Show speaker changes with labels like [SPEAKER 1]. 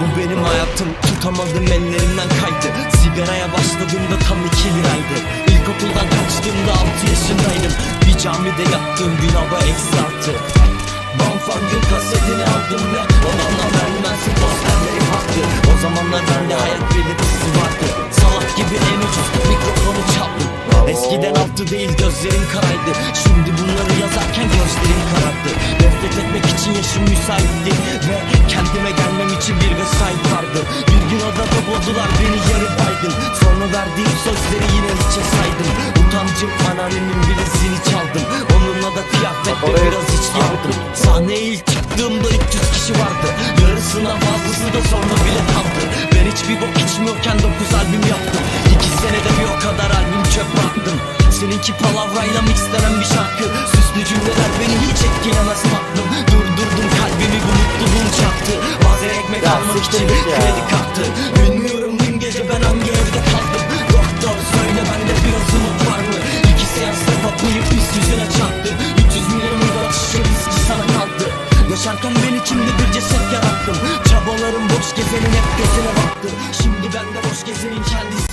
[SPEAKER 1] Bu benim hayatım tutamadım ellerimden kaydı. Sigaraya başladığımda tam iki liraydı İlkokuldan kaçtığımda altı yaşındaydım. Bir camide yattığım gün hava eksi altı Banfang'ın kasetini aldım ve Odamda vermezsin posterleri farklı O zamanlar bende hayat belirtisi vardı. Salak gibi en ucuz mikrofonu çaldım Eskiden altı değil gözlerim karaydı Şimdi bunları yazarken gözlerim karardı. Nefret etmek için yaşım müsaitti Ve kendime gelmem için bir vardı Bir gün odada buldular beni yarı baygın Sonra verdiğim sözleri yine hiçe saydım Utancım anneannemin birisini çaldım. Onunla da kıyafet ve biraz içki yaptım. Sahneye ilk çıktığımda 300 kişi vardı. Yarısından fazlası da sonra bile kaldı. Ben hiçbir bok içmiyorken 9 albüm yaptım. 2 senede bir o kadar albüm çöp attım. Seninki palavrayla mixlenen bir şarkı. Süslü cümleler beni hiç etkilemez tatlım ekmek
[SPEAKER 2] Ya
[SPEAKER 1] almak için kredi kartı. Bilmiyorum dün gece ben hangi evde kaldım. Doktor söyle bende biraz umut var mı? İki seans patlayıp üst yüzüne çarptı. 300 milyon euro şişe viski sana kaldı. Yaşarken ben içimde bir ceset yarattım. Çabalarım boş gezenin hep gözüne baktı. Şimdi ben de boş gezenin artık